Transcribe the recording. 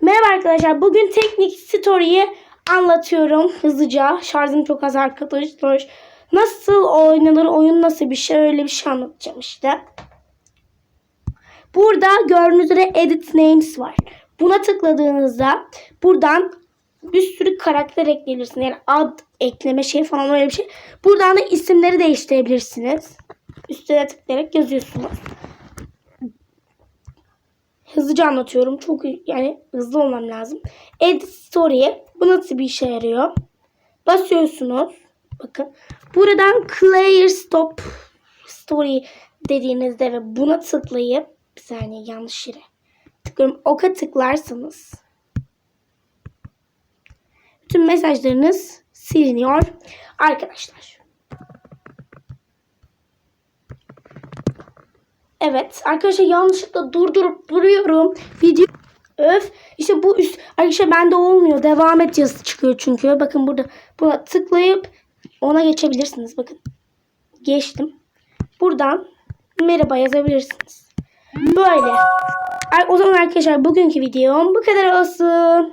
Merhaba arkadaşlar. Bugün teknik story'yi anlatıyorum hızlıca. Şarjım çok az arkadaşlar. Nasıl oynanır, oyun nasıl bir şey öyle bir şey anlatacağım işte. Burada gördüğünüz üzere edit names var. Buna tıkladığınızda buradan bir sürü karakter ekleyebilirsiniz. Yani ad ekleme şey falan öyle bir şey. Buradan da isimleri değiştirebilirsiniz. Üstüne tıklayarak yazıyorsunuz. Hızlıca anlatıyorum. Çok yani hızlı olmam lazım. Edit Story. Bu nasıl bir işe yarıyor? Basıyorsunuz. Bakın. Buradan Clear Stop Story dediğinizde ve buna tıklayıp bir saniye yanlış yere tıklıyorum. Oka tıklarsanız bütün mesajlarınız siliniyor arkadaşlar. Evet arkadaşlar yanlışlıkla durdurup duruyorum. Video öf işte bu üst arkadaşlar bende olmuyor. Devam et yazısı çıkıyor çünkü. Bakın burada buna tıklayıp ona geçebilirsiniz. Bakın geçtim. Buradan merhaba yazabilirsiniz. Böyle. O zaman arkadaşlar bugünkü videom bu kadar olsun.